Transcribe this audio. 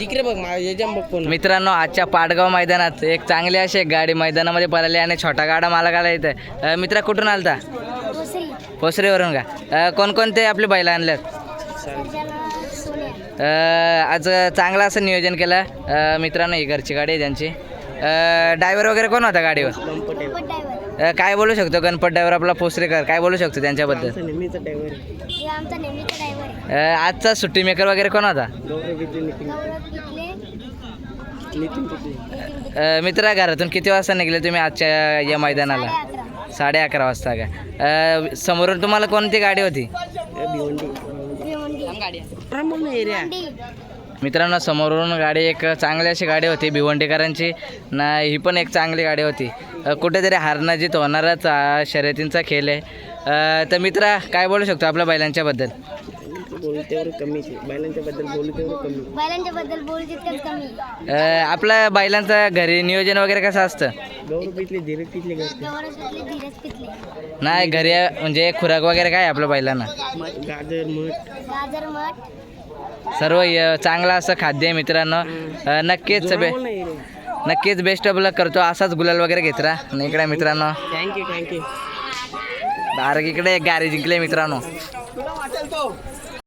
तिकडे बघ मा- याच्या बघ कोण मित्रांनो आजच्या पाटगाव मैदानात एक चांगली अशी एक गाडी मैदानामध्ये पळाली आणि छोटा गाडा मालकाला येतं मित्रा कुठून आलता? पोसरीवरून का? कोणकोणते आपले बैल आणल्यात अं, आज चांगलं असं नियोजन केलं. मित्रांनो ही घरची गाडी आहे त्यांची. ड्रायव्हर वगैरे कोण होता गाडीवर? अं, काय बोलू शकतो? गणपत ड्रायव्हर आपला पोसरेकर काय बोलू शकतो त्यांच्याबद्दल? नेहमीचा ड्रायव्हर आमचा नेहमीचा ड्रायव्हर आहे. अं, आजचा सुट्टी मेकर वगैरे कोण होता? गौरव विजय नितीन गौरव पिकले नितीन तिथे. अं, मित्रा घरातून किती वाजता निघले तुम्ही आजच्या या मैदानाला? अकरा. साडे अकरा वाजता का? अं, समोरून तुम्हाला कोणती गाडी होती? भिवंडी. भिवंडी. एरिया मित्रांनो समोरून गाडी एक चांगली अशी गाडी होती भिवंडीकरांची. ना ही पण एक चांगली गाडी होती. कुठेतरी हारणाजीत होणारच अ, शर्यतींचा खेळ आहे. तर मित्रा काय बोलू शकतो आपल्या बैलांच्याबद्दल बोलू तेवढं कमी बोल तितकंच कमी आपल्या बैलांचं घरी नियोजन वगैरे कसं असतं? गौरव धीरज धीरज नाही घरी म्हणजे खुराक वगैरे काय आहे आपल्या बैलांना? गाजर मठ. गाजर मठ. सर्व चांगलं असं खाद्य आहे मित्रांनो. नक्कीच बे नक्कीच बेस्ट ऑफ लक करतो. असाच गुलाल वगैरे घेत राहा. इकडे मित्रांनो. थँक्यू थँक्यू बारक इकडे एक गाडी जिंकले मित्रांनो.